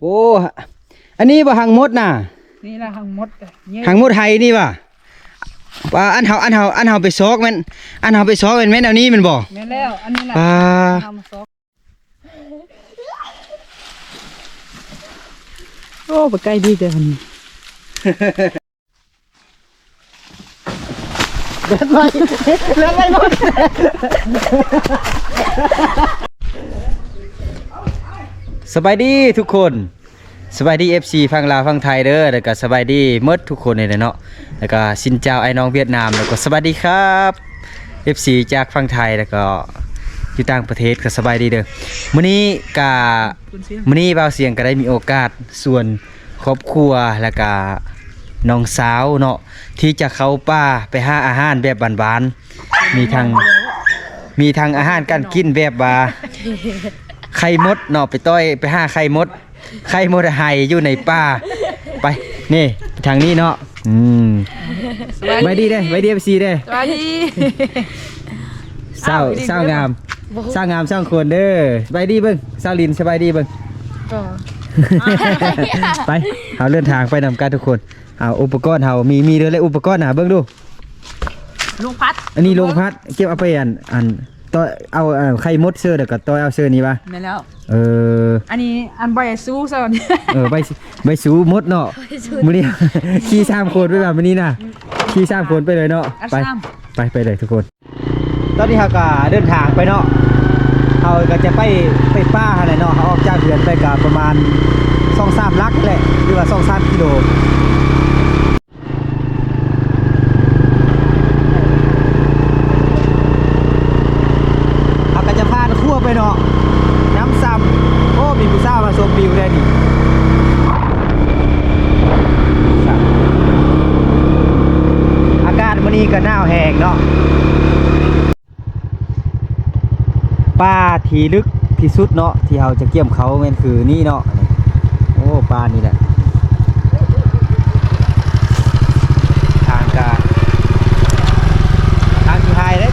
โอ้อันนี้บ่หังมดน่ะนี่ละหังมดอะเนี่ยหังมดไทยนี่ว่ะว่าอันเฮาอันเฮาอันเฮาไปซอกแม่นอันเฮาไปซอกแม่นแม่นเอานี้แมันบ่แม่นแล้วอันนี้แหละปลาทำซอกโอ้ไปใกล้ดีเด้อคนนี้ สบายดีทุกคนสบายดี FC ฟังลาวฟังไทยเด้อแล้วก็สบายดีหมดทุกคนเลยเนาะแล้วก็สินเจ้าไอ้น้องเวียดนามแล้วก็สบายดีครับ FC จากฟังไทยแล้วก็อยู่ต่างประเทศก็สบายดีเด้อมื้อนี้กะมื้อนี้บ่าวเสียงก็ได้มีโอกาสส่วนครอบครัวแล้วก็น้องสาวเนาะที่จะเข้าป่าไปหาอาหารแบบบ้านๆมีทั้งมีทั้งอาหารการกินแบบว่า ไข่มดเนาะไปต้อยไปหาไข่มด ไข่มดไฮอยู่ในป่าไปนี่ทางนี้เนาะอืมไว้ดีเด้ไว้ดีเอฟซีเด้สวัสดีเศร้าอ้าวดีเศร้าเด้องามเศร้างามเศร้าคนเด้อสบายดีเบิ่งเศร้าลินสบายดีเบิ่งก็ไปเอาเดินทางไปนำกันทุกคนเอาอุปกรณ์เฮามีมีเด้อเลยอุปกรณ์น่ะเบิ่งดูลุงพัดอันนี้โรงพัดเก็บเอาไปอันอัน ต้อยเอาเอ่อไข่มดเสื้อเด้อกับต้อยเอาเสื้อนี้ป่ะแม่นแล้ว เออ อันนี้อันใบสู้ซะก่อนเออใบใบสูมดเนาะมื้อนี้ ขี่สามคนไปแบบมื้อนี้นะขี่สามคนไปเลยเนาะอันไป ซ้ไปไปเลยทุกคน ตอนนี้เราก็เดินทางไปเนาะเราก็จะไปไปป้าอะไรเนาะเขาออกจากเรือนไปกับประมาณสองสามลักแหละหรือว่าสองสามกิโลเราก็จะพานคั่วไปเนาะน้ำซ้ำโอ้มีพิซซ่ามาชมวิวได้นี่ อากาศวันนี้ก็หนาวแห้ง เนาะป่าที่ลึกที่สุดเนาะที่เราจะเกี่ยมเขาแม่นคือนี่เนาะโอ้ป่านี่แหละทางกาทางที่ไฮเลย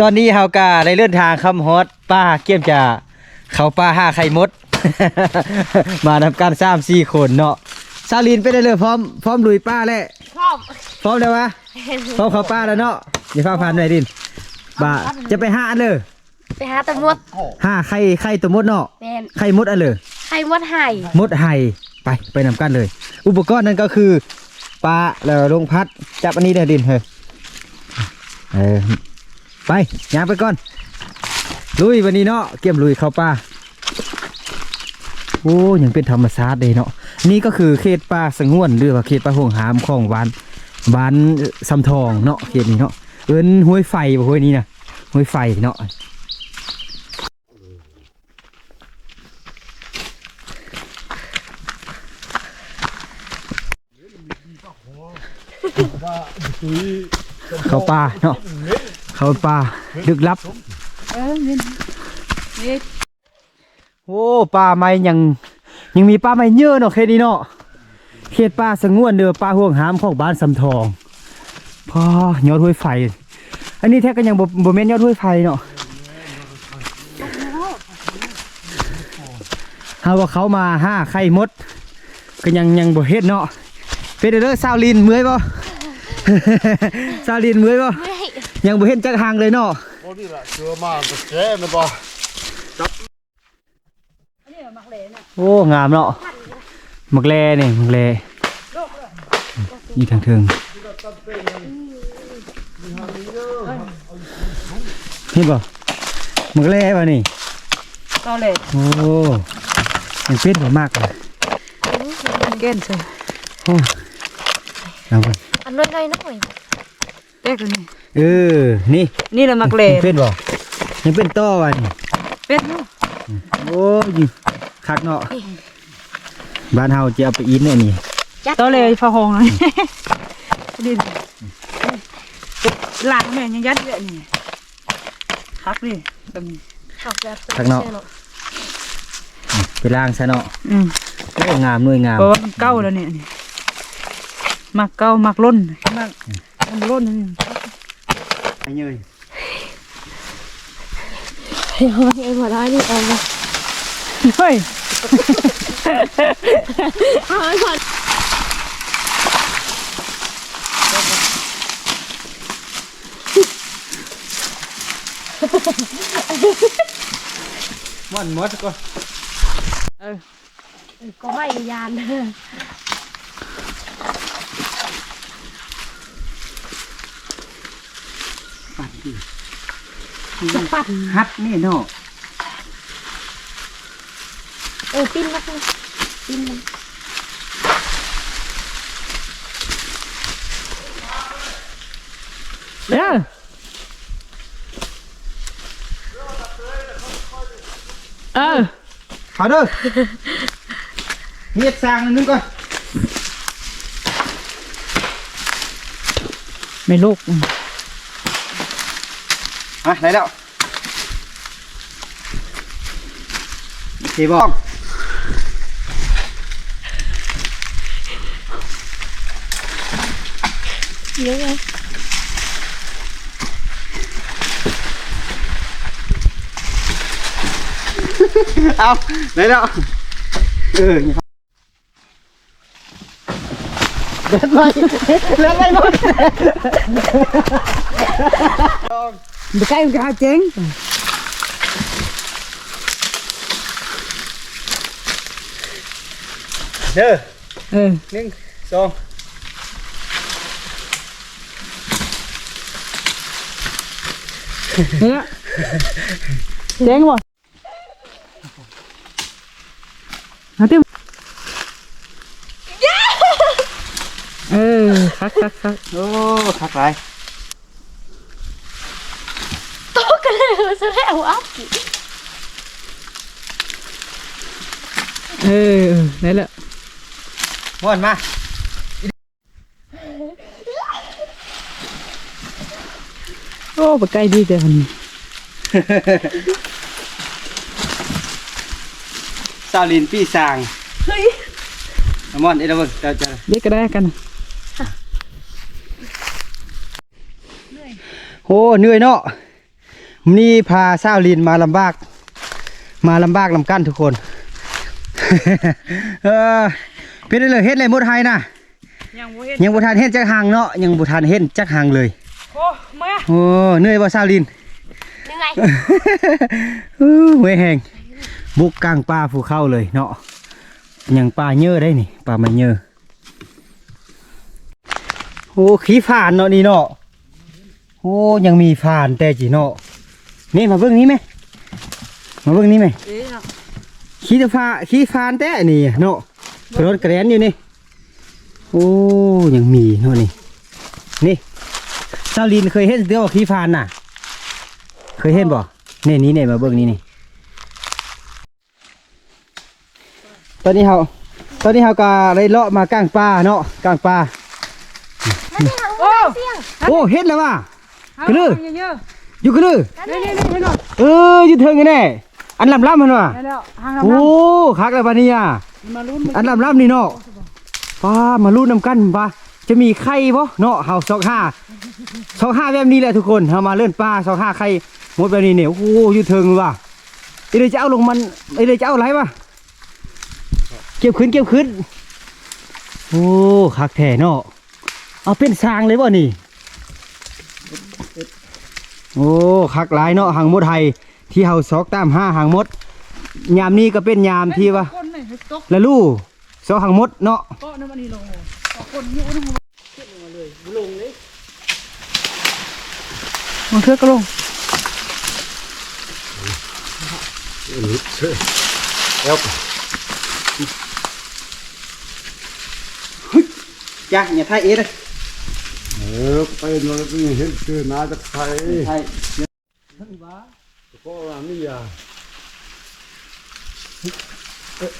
ตอนนี้เฮากาได้เลื่อนทางคำฮอดป้าเกี่ยมจะเขาป้าห้าไข่มด มาทำการสามสี่คนเนาะซาลินไปได้เลยพร้อมพร้อมลุยป้าแล้วชอบพร้อมเลยวะพร้อมเขาป้าแล้วเนาะอย่าฟ้าพันหน่อยดินบ่าจะไปห้าอันเลยไปหาตำรวจห้าไข่ไข่ตัวมดเนาะแมนไข่มดอันเลยใครมดไห่มดไห่ไปไปนำกันเลย อุปกรณ์นั้นก็คือปลาแล้วลงพัดจับอันนี้ได้ดินเฮ้ยเออ ไปย่างไปก่อน ลุยวันนี้เนาะเกี่ยมลุยเข้าป่าโอ้ยังเป็นธรรมชาติเลยเนาะนี่ก็คือเขตป่าสงวนหรือว่าเขตป่าห่วงหามของบ้านบ้านสำทองเนาะเขตนี้เนาะเอิ้นห้วยไฟบ่ห้วยนี้นะห้วยไฟเนาะเข้าป่าเนาะ เข้าป่าดึกลับ เออนี่นี่โอ้ป่าไม้ยังยังมีป่าไม้เยอะเนาะเขตนี้เนาะเขตป่าสงวนเดือป่าห่วงหามของบ้านสำทองพอยอดห้วยไฟ อันนี้แท้ก็ยังบ่บ่แม่นยอดห้วยไฟเนาะหาว่าเขามาห้าไข่มด ก็ยังยังบ่เฮ็ดเนาะเป็นเด้อซาวลินเมื่อยบ่ซาวลินเมื่อยบ่ ยยังบ่เห็นจักหางเลยเนาะโอ้นี่แหละเชื่อมากก็แก่นะบ่อันนี้มักเลเนี่ยโอ้งามเนาะหมักแลนี่หมักแลนี่ทางเทิงนี่บ่หมักแลบ่นี่ตอเลยโอ้ยังเป็นบ่มากเลยเก้นใช่โอ้เอาไปอันน้อยน้อยน้อยเป๊กเลยนี่ เออ นี่นี่แหละมักเลยังเป็นบ่ยังเป็นต้อว่ะนี่เป็ดเนาะโอ้ยคักเนาะบ้านเฮาจะเอาไปอินเนี่ยนี่จัดตอเลยฟ้าหงเลยดิหลังแม่ยังยัดเยอะนี่คักดิตรงนี้ทเอาแบบข้างนอกไปล้างซะเนาะอืมโอ้งามหน่วยงามเพราะว่ามันเก้าแล้วเนี่ยนี่มักเก้ามักล้นมักมันล้นนี่ ไปเยยเฮ้ยเอ็มหัวร้อยนี่เอา มาเฮ้ยเอาไว้ก่อนดก็เออก็ไม่ยานปัดฮัดนี่เนาะเออปิ้นมากเลยปิ้นมันเด้อเออเขาเด้อเมียดสร้างนึงก่อนไม่ลูก มาได้แล้วสีบอกเยอะ เลยเอาได้แล้วเออนี่ครับเดิ แล้วอัพเออนี่แหละม่วนมาโอ้ไปใกล้ดีแต่คนนี้ซาลินพี่สางเฮ้ยม่อนเอ็ดเวิร์ดเจ้าจะเด็กก็ได้กันโอ้เหนื่อยเนาะ นี่พาซาลินมาลำบาก มาลำบากลำกั้นทุกคน เออเป็นได้เลยเฮ็ดอะไรหมดไทยนะยังบ่เห็นยังบ่ทันเห็นจักหางเนาะยังบ่ทันเห็นจักหางเลยโอ้มาโอ้เหนื่อยบ่ซาลินยังไงอู้เว้ยแหงบุกกลางป่าภูเข้าเลยเนาะยังป่าเยอะได้นี่ป่ามันเยอะโอ้ขี้ผ่านเนาะนี่เนาะโอ้ยังมีผ่านแต่จีเนาะ นี่มาเบิ่งนี้ไหมมาเบิ่งนี้ไหมเอ๊ะเนาะขี้ตะฟ้าขี้ผ่านแต่นี่เนาะรถกระเด็นอยู่นี่โอ้ยังมีเนาะนี่นี่ซาลินเคยเห็นเดียวว่าขี้ผ่านน่ะ เคยเห็นบ่นี่นี่เนี่ยมาเบิ่งนี่นี่ตอนนี้เราตอนนี้เราก็ได้เลาะมากลางป่าเนาะกลางป่าโอ้โอ้เห็นแล้วว่ะกระลือเย อะอยู่กันเลยๆนี่นี่นี่เห็นบ่เอออยู่เทิงกันแน่อันลำลำมันว่ะได้แล้วหางโอ้น้ำคักแล้วปะเนี่ยๆมาลุ้นอันลำลำนี่เนาะป้ามาลุ้นนำกันป้าจะมีไข่บ่เนาะเฮาสองห้าสองห้าแบบนี้แหละทุกคนเฮามาเลื่อนป่าสองห้าไข่หมดแบบนี้เนี่ยโอ้โหอยู่เทิงว่ะไอ้เลยจะเอาลงมันไอ้เลยจะเอาอะไรวะเก็บขึ้นเก็บขึ้นโอ้คักแท้เนาะเอาเป็นสร้างเลยบ่นี่ โอ้คักหลายเนาะหางมดไทยที่เฮาซอกตามห้าหางมด ยามนี้ก็เป็นยามที่ว่าคนนี่ตกละลู่ซอกหางมดเนาะเกาะน้ำมันนี่ลงเอาคนอยู่น้ำมันมันเทือกก็ลงจ้ะอย่าทายเอ็ดเลย เออไปนอนก็เห็นชื่อนาจากไทยทายก็ว่านี่ยา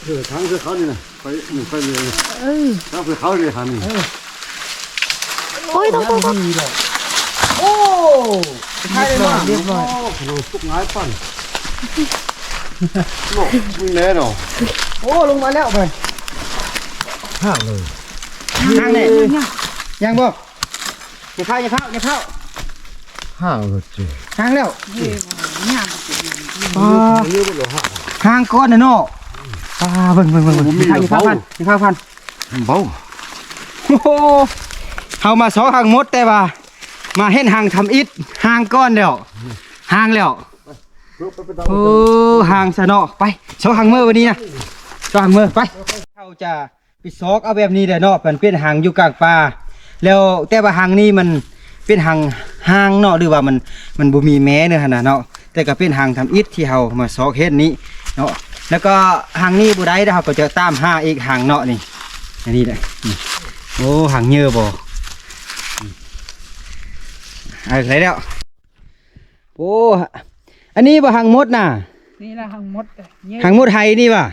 เออทางคือเขานี่นะไปหนึ่งไปเลยเอ้ยทางคือเขาเลยทางนี้โอ้ยต้องต้องต้องโอ้ทายเลยว่ะเรียบร้อยโอ้โหทุกง่ายปั่นโน่มึงแน่เนาะโอ้ลงมาแล้วไปห่าเลยทางไหนยังบ่อ ย่าเข้าอย่าเข้าอย่าเข้าห่างเลยจีทางแล้วเฮ้ยย่างอ่าเรื่องมันเหรอห่างทางก้อนน่ะเนาะอ่าเบิ่งเบิ่งเบิ่งเบิ่งผมมีอย่าเข้าเบาอย่าเข้าพันอย่าเข้าพันเบาโอ้โหเฮามาสองหางมดแต่ว่า มาเห็นหางทำอิฐหางก้อนแล้วหางแล้วไปไปตามโอ้หางซะเนาะไปสองหางมือวันนี้นะสองหางมือไปเขาจะไปซอกเอาแบบนี้เด้อเนาะมันเป็นหางอยู่กลางป่า แล้วแต่ว่าหางนี้มันเป็นหางหางเนาะหรือว่ามันมันบ่มีแม้เนื้อหั่นน่ะเนาะแต่ก็เป็นหางทำอิฐที่เฮามาซอกเฮ็ดนี้เนาะแล้วก็หางนี้บ่ได้เด้อเฮาก็จะตามหาอีกหางเนาะนี่อันนี้แหละนี่โอ้หางเยอะบ่อืมเอาไหนแล้วโอ้อันนี้บ่หางมดน่ะนี่ละหังมดเนี่ยหางมดไทยนี่ว่ะ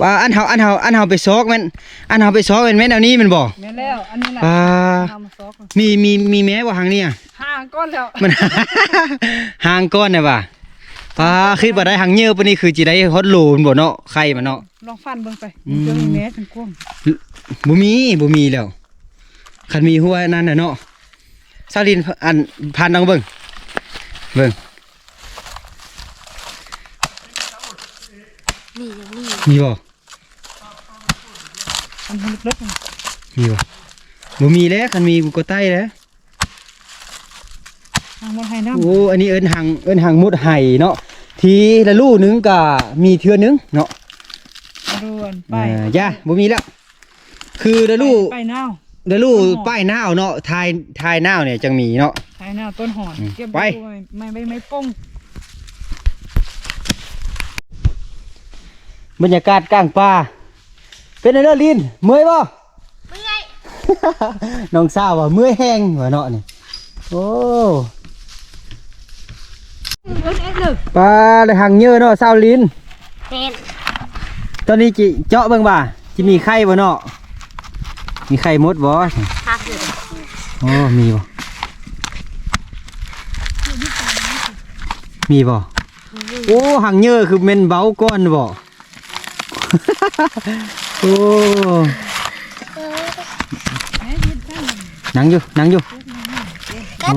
ว่าอันเฮาอันเฮาอันเฮาไปซอกแม่นอันเฮาไปซอกแม่นแม่นเอานี้แมันบ่แม่นแล้วอันนี้แหละอ่าทำซอกมีมีมีแม้บ่หางนี่อะห่างก้อนแล้วมันหางก้อนน่ะว่ะป้าคิดว่าได้หางเยอะปานนี้คือจิได้ฮอดโหลนบ่เนาะไข่มันเนาะลองฟันเบิ่งไปอืมเจอมีแม่ถึงกว้างบ่มีบ่มีแล้วคันมีหัวนั่นน่ะเนาะซาลินอันผ่านดังเบิ่งเบิ่ง นี่ยังนี่ มีบ่อันลึกๆนี่มีบ่บ่มีแล้วคันมีกูก็ใต้แล้วทางมดให้น้ำโอ้อันนี้เอิ้นหางเอิ้นหางมุดไห่เนาะทีละลูกหนึงก็มีเทื่อนึงเนาะมาดูอันไปอ่าย่าบ่มีแล้ว คือละลูกไปนาวละลูกป้ายหน้าวเนาะทายทายหน้าวเนี่ยจังมีเนาะไปนาวต้นหอนอืมเก็บไปไม่ไม่ไม่ป้ง บรรยากาศกลางป่า เป็นไงเด้อลินเมื่อยบ่ เมื่อย น้องสาวว่าเมื่อยแห้งว่าเนาะนี่ โอ้เอิ้นเอ็ดเลยปลาได้หางเยอะเนาะสาวลินเป็นตอนนี้จิเจาะเบิ่งบ่าจิมีไข่บ่เนาะ มีไข่มดบ่พาคือโอ้มีบ่ มีบ่ โอ้หังเยอะคือเม็นเบาก้อนบ่ โอ้นังอยู่นังอยู่โอ้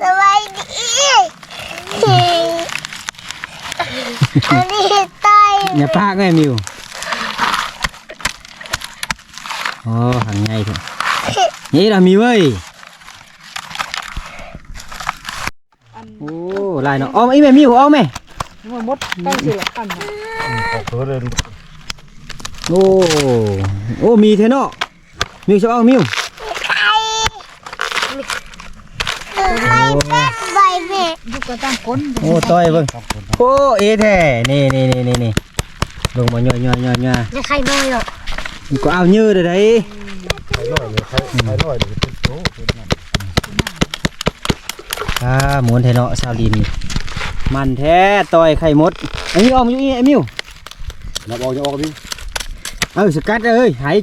สบายดีอันนี้ตายอย่าปากแม่มิวโอ้หังไงเถอะนี่เรามีเว้ยอันโอ้ลายเนาะเอาไอ้แม่มิวเอาแม่หัวมดตั้งสิละกันน่ะออก ตัวเลยโอ้โอ้มีเทนาะมิวจะเอามิวใบเมฆยุกกะตั้งก้นโอ้ต้อยเบิ่งโอ้เอแท้นี่นี่นี่นี่นี่ลงมาย่อยย่อยย่อยย่อยจะใครน้อยหรอกก็เอาเยอะเลยได้ไข่น้อยเลยไข่ไข่น้อยเลยเป็นโตเป็นนั่นอ่าหมุนเทนาะซาลินมันแท้ต้อยไข่มดไอ้มิวเอามอยู่นี่ไอ้มิว นับออกจะออกดิเอาสกัดเอ้ยหาย